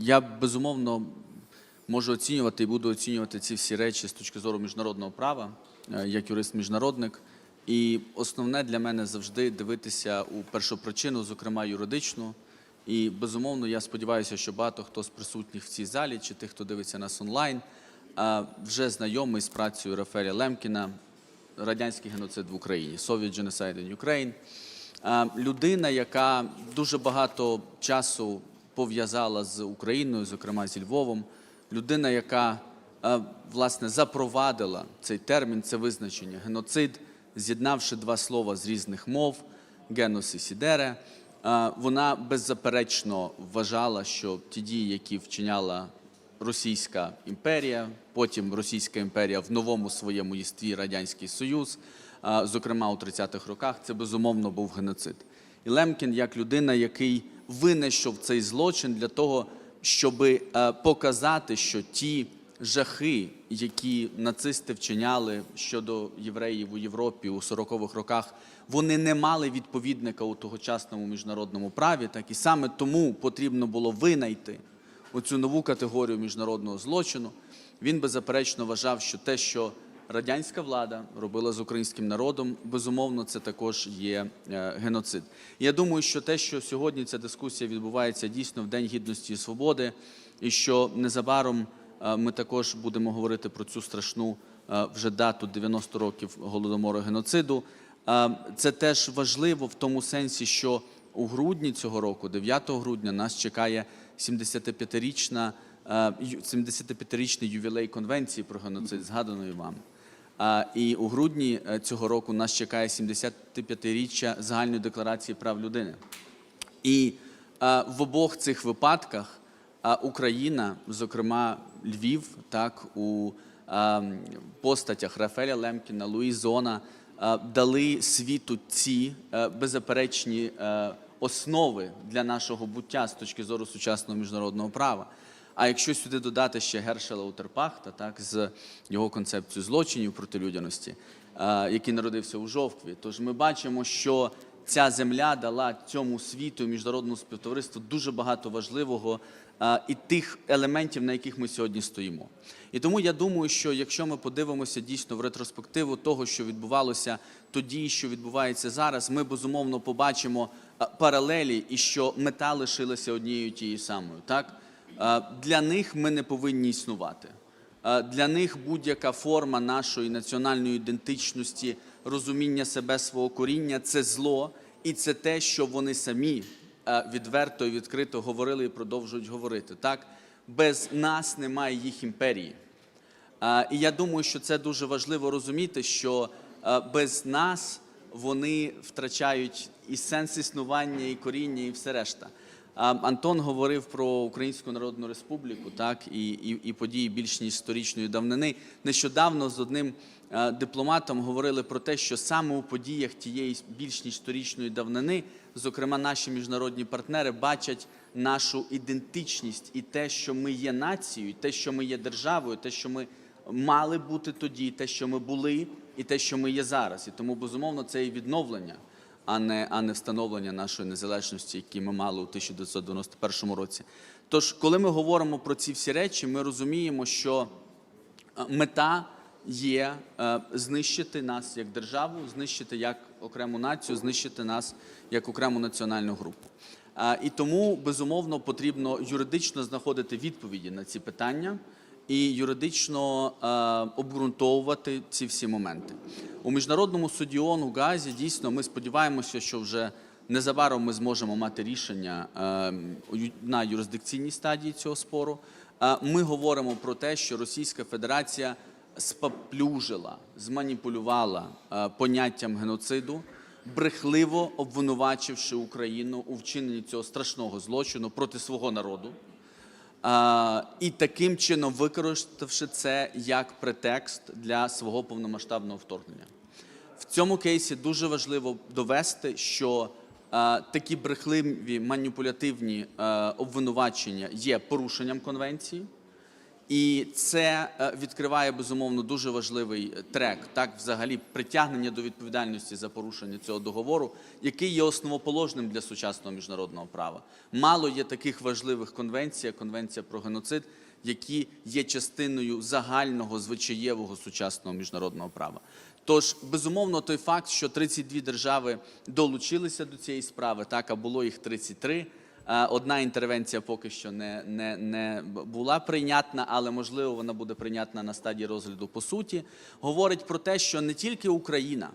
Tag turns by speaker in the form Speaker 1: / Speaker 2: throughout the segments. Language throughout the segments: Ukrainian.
Speaker 1: Я безумовно можу оцінювати і буду оцінювати ці всі речі з точки зору міжнародного права, е, як юрист-міжнародник. І основне для мене завжди дивитися у першопричину, зокрема юридичну. І безумовно, я сподіваюся, що багато хто з присутніх в цій залі чи тих, хто дивиться нас онлайн, е, вже знайомий з працею Рафаеля Лемкіна, радянський геноцид в Україні, Soviet Genocide in Ukraine. Е, Людина, яка дуже багато часу пов'язала з Україною, зокрема зі Львовом, людина, яка е, власне запровадила цей термін, це визначення геноцид, з'єднавши два слова з різних мов генос і сідере. Е, Вона беззаперечно вважала, що ті дії, які вчиняла Російська імперія, потім Російська імперія в новому своєму єстві Радянський Союз, зокрема у 30-х роках, це безумовно був геноцид. І Лемкін, як людина, який винайшов цей злочин для того, щоб показати, що ті жахи, які нацисти вчиняли щодо євреїв у Європі у 40-х роках, вони не мали відповідника у тогочасному міжнародному праві, так і саме тому потрібно було винайти оцю нову категорію міжнародного злочину. Він беззаперечно вважав, що те, що радянська влада робила з українським народом, безумовно, це також є е, геноцид. Я думаю, що те, що сьогодні ця дискусія відбувається дійсно в День гідності і свободи, і що незабаром е, ми також будемо говорити про цю страшну е, вже дату 90 років голодомору геноциду. Це теж важливо в тому сенсі, що у грудні цього року, 9 грудня, нас чекає 75-річна, е, 75-річний ювілей Конвенції про геноцид, згаданої вам. І у грудні е, цього року нас чекає 75-річчя загальної декларації прав людини. І е, в обох цих випадках е, Україна, зокрема Львів, так у постатях Рафаеля Лемкіна, Луї Зона, е, дали світу ці беззаперечні основи для нашого буття з точки зору сучасного міжнародного права. А якщо сюди додати ще Гершела Утерпахта, так з його концепцією злочинів проти людяності, е, який народився у Жовкві, тож ми бачимо, що ця земля дала цьому світу міжнародному співтовариству дуже багато важливого е, і тих елементів, на яких ми сьогодні стоїмо. І тому я думаю, що якщо ми подивимося дійсно в ретроспективу того, що відбувалося тоді, що відбувається зараз, ми безумовно побачимо е, паралелі і що мета лишилася однією тією самою. Так для них ми не повинні існувати. Е, Для них будь-яка форма нашої національної ідентичності, розуміння себе свого коріння це зло, і це те, що вони самі е, відверто і відкрито говорили і продовжують говорити. Так, без нас немає їх імперії. Е, І я думаю, що це дуже важливо розуміти, що е, без нас вони втрачають і сенс існування, і коріння, і все решта. Антон говорив про Українську Народну Республіку, так і, і, і події більш ніж сторічної давнини. Нещодавно з одним е, дипломатом говорили про те, що саме у подіях тієї більш ніж сторічної давнини, зокрема, наші міжнародні партнери бачать нашу ідентичність і те, що ми є нацією, те, що ми є державою, те, що ми мали бути тоді, те, що ми були, і те, що ми є зараз. І тому безумовно це і відновлення а не, а не встановлення нашої незалежності, які ми мали у 1991 році. Тож, коли ми говоримо про ці всі речі, ми розуміємо, що е, мета є е, знищити нас як державу, знищити як окрему націю, знищити нас як окрему національну групу. Е, І тому безумовно потрібно юридично знаходити відповіді на ці питання і юридично е, обґрунтовувати ці всі моменти. У міжнародному суді ООН у Газі дійсно ми сподіваємося, що вже незабаром ми зможемо мати рішення е, на юрисдикційній стадії цього спору. Е, ми говоримо про те, що Російська Федерація споплюжила, зманіпулювала е, поняттям геноциду, брехливо обвинувачивши Україну у вчиненні цього страшного злочину проти свого народу. І таким чином використавши це як претекст для свого повномасштабного вторгнення. В цьому кейсі дуже важливо довести, що такі брехливі маніпулятивні обвинувачення є порушенням конвенції, І це е, відкриває безумовно дуже важливий е, трек, так взагалі притягнення до відповідальності за порушення цього договору, який є основоположним для сучасного міжнародного права. Мало є таких важливих конвенцій, конвенція про геноцид, які є частиною загального звичаєвого сучасного міжнародного права. Тож, безумовно, той факт, що 32 держави долучилися до цієї справи, так а було їх 33, Е, Одна інтервенція поки що не, не, не була прийнятна, але можливо вона буде прийнятна на стадії розгляду по суті. Говорить про те, що не тільки Україна,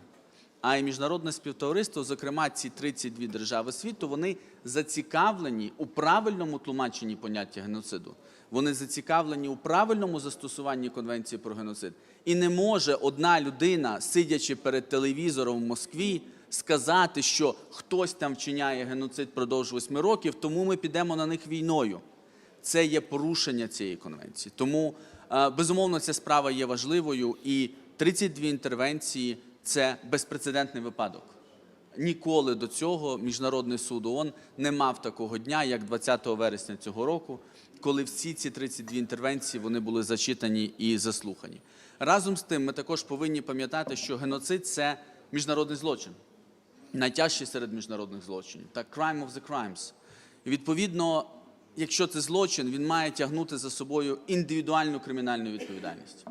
Speaker 1: а й міжнародне співтовариство, зокрема ці 32 держави світу, вони зацікавлені у правильному тлумаченні поняття геноциду. Вони зацікавлені у правильному застосуванні конвенції про геноцид. І не може одна людина, сидячи перед телевізором в Москві, сказати, що хтось там вчиняє геноцид впродовж восьми років, тому ми підемо на них війною. Це є порушення цієї конвенції. Тому, е, безумовно, ця справа є важливою, і 32 інтервенції це безпрецедентний випадок. Ніколи до цього Міжнародний суд ООН не мав такого дня, як 20 вересня цього року, коли всі ці 32 інтервенції вони були зачитані і заслухані. Разом з тим, ми також повинні пам'ятати, що геноцид це міжнародний злочин найтяжчий серед міжнародних злочинів. Так, crime of the crimes. І відповідно, якщо це злочин, він має тягнути за собою індивідуальну кримінальну відповідальність.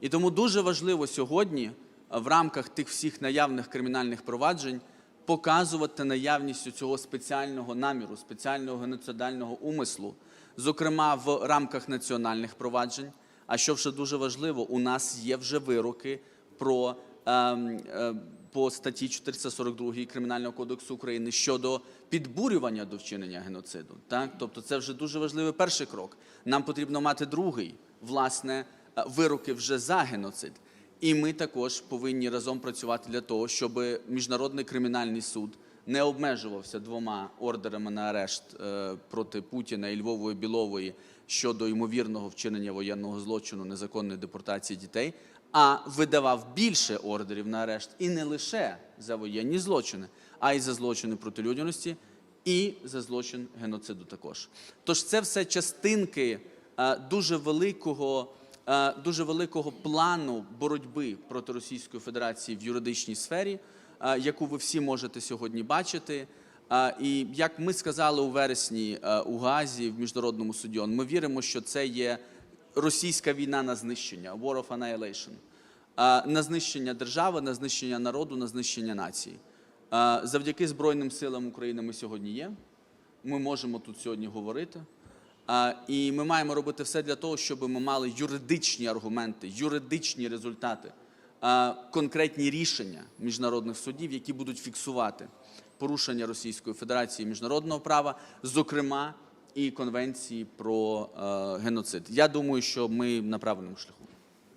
Speaker 1: І тому дуже важливо сьогодні в рамках тих всіх наявних кримінальних проваджень показувати наявність цього спеціального наміру, спеціального геноцидального умислу, зокрема в рамках національних проваджень. А що вже дуже важливо, у нас є вже вироки про е, по статті 442 Кримінального кодексу України щодо підбурювання до вчинення геноциду. Так, тобто, це вже дуже важливий перший крок. Нам потрібно мати другий, власне, е, вироки вже за геноцид. І ми також повинні разом працювати для того, щоб міжнародний кримінальний суд не обмежувався двома ордерами на арешт е, проти Путіна і Львової Білової щодо ймовірного вчинення воєнного злочину незаконної депортації дітей, а видавав більше ордерів на арешт і не лише за воєнні злочини, а й за злочини проти людяності і за злочин геноциду також. Тож це все частинки е, дуже великого. е, Дуже великого плану боротьби проти Російської Федерації в юридичній сфері, яку ви всі можете сьогодні бачити. Е, І як ми сказали у вересні е, у Газі в міжнародному суді, ми віримо, що це є російська війна на знищення, war of annihilation, е, на знищення держави, на знищення народу, на знищення нації. Е, Завдяки Збройним силам України ми сьогодні є. Ми можемо тут сьогодні говорити. І ми маємо робити все для того, щоб ми мали юридичні аргументи, юридичні результати, конкретні рішення міжнародних судів, які будуть фіксувати порушення Російської Федерації міжнародного права, зокрема і конвенції про е, геноцид. Я думаю, що ми на правильному шляху.